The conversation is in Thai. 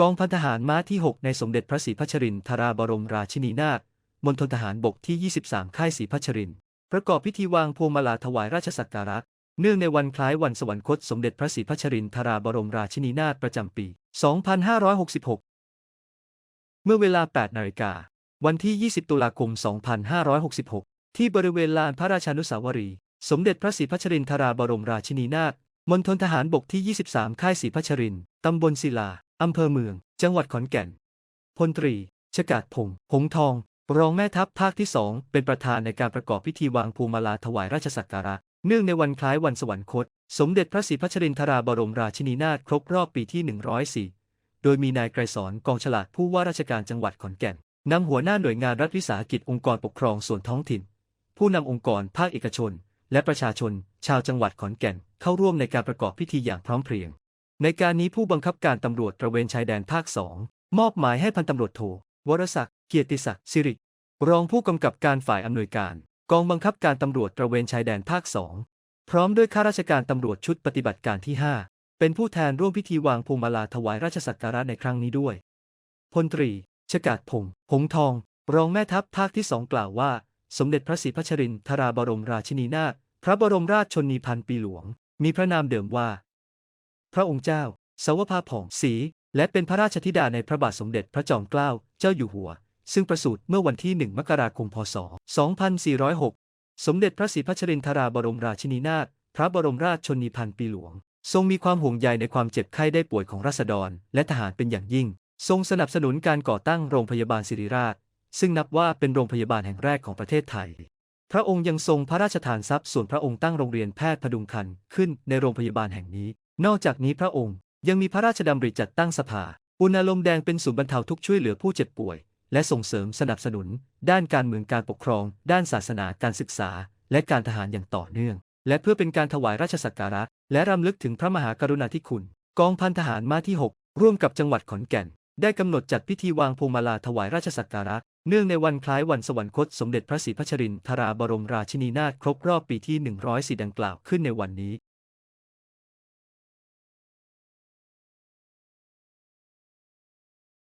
กองพันทหารม้าที่ 6 ในสมเด็จพระศรีพัชรินทราบรมราชินีนาถมณฑลทหารบกที่ 23 ค่ายศรีพัชรินทร์ประกอบพิธีวางพวงมาลาถวายราชสักการะ เนื่องในวันคล้ายวันสวรรคตสมเด็จพระศรีพัชรินทราบรมราชินีนาถประจำปี 2566 เมื่อเวลา 8 นาฬิกา วันที่ 20 ตุลาคม 2566 ที่บริเวณลานพระราชานุสาวรีย์ สมเด็จพระศรีพัชรินทราบรมราชินีนาถมณฑลทหารบกที่ 23 ค่ายศรีพัชรินทร์ตำบลศิลา อำเภอเมือง จังหวัดขอนแก่น พลตรี ชกาดพงษ์หงส์ทอง รองแม่ทัพภาคที่สองเป็นประธานในการประกอบพิธีวางพวงมาลาถวายราชสักการะ เนื่องในวันคล้ายวันสวรรคต สมเด็จพระศรีพัชรินทราบรมราชินีนาถครบรอบปีที่ 104 โดยมีนายไกรสอนกองฉลาดผู้ว่าราชการจังหวัดขอนแก่นนำหัวหน้าหน่วยงานรัฐวิสาหกิจองค์กรปกครองส่วนท้องถิ่น ผู้นำองค์กรภาคเอกชน และประชาชน ชาวจังหวัดขอนแก่นเข้าร่วมในการประกอบพิธีอย่างพร้อมเพรียง ในการนี้ผู้บังคับการตำรวจตระเวนชายแดนภาคสองมอบหมายให้พันตำรวจโทวรศักดิ์เกียรติศักดิ์สิริ รองผู้กำกับการฝ่ายอำนวยการ กองบังคับการตำรวจตระเวนชายแดนภาคสองพร้อมด้วยข้าราชการตำรวจชุดปฏิบัติการที่ 5 เป็นผู้แทนร่วมพิธีวางพวงมาลาถวายราชสักการะในครั้งนี้ด้วยพลตรี ชกาดพงษ์หงส์ทอง รองแม่ทัพภาคที่สองกล่าวว่า สมเด็จพระศรีพัชรินทราบรมราชินีนาถพระบรมราชชนนีพันปีหลวง มีพระนามเดิมว่า พระองค์เจ้า สวภาผ่องศรีและเป็นพระราชธิดาในพระบาทสมเด็จพระจอมเกล้าเจ้าอยู่หัว ซึ่งประสูติเมื่อวันที่ 1 มกราคม พศ 2406 สมเด็จพระศรีพัชรินทราบรมราชินีนาถพระบรมราชชนีพันปีหลวง ทรงมีความห่วงใยในความเจ็บไข้ได้ป่วยของราษฎร และทหารเป็นอย่างยิ่ง ทรงสนับสนุนการก่อตั้งโรงพยาบาลศิริราช ซึ่งนับว่าเป็นโรงพยาบาลแห่งแรกของประเทศไทย พระองค์ยังทรงพระราชทานทรัพย์ส่วนพระองค์ตั้งโรงเรียนแพทย์พดุงคันขึ้นในโรงพยาบาลแห่งนี้ นอกจากนี้พระองค์ยังมีพระราชดำริจัดตั้งสภา อุณาลมแดงเป็นศูนย์บรรเทาทุกข์ช่วยเหลือผู้เจ็บป่วย และส่งเสริมสนับสนุน ด้านการเมืองการปกครอง ด้านศาสนาการศึกษา และการทหารอย่างต่อเนื่อง และเพื่อเป็นการถวายราชสักการะ และรำลึกถึงพระมหากรุณาธิคุณ กองพันทหารมาที่ 6 ร่วมกับจังหวัดขอนแก่น ได้กำหนดจัดพิธีวางพวงมาลาถวายราชสักการะ เนื่องในวันคล้ายวันสวรรคตสมเด็จพระศรีพัชรินทราบรมราชินีนาถครบรอบปีที่104ดังกล่าวขึ้นในวันนี้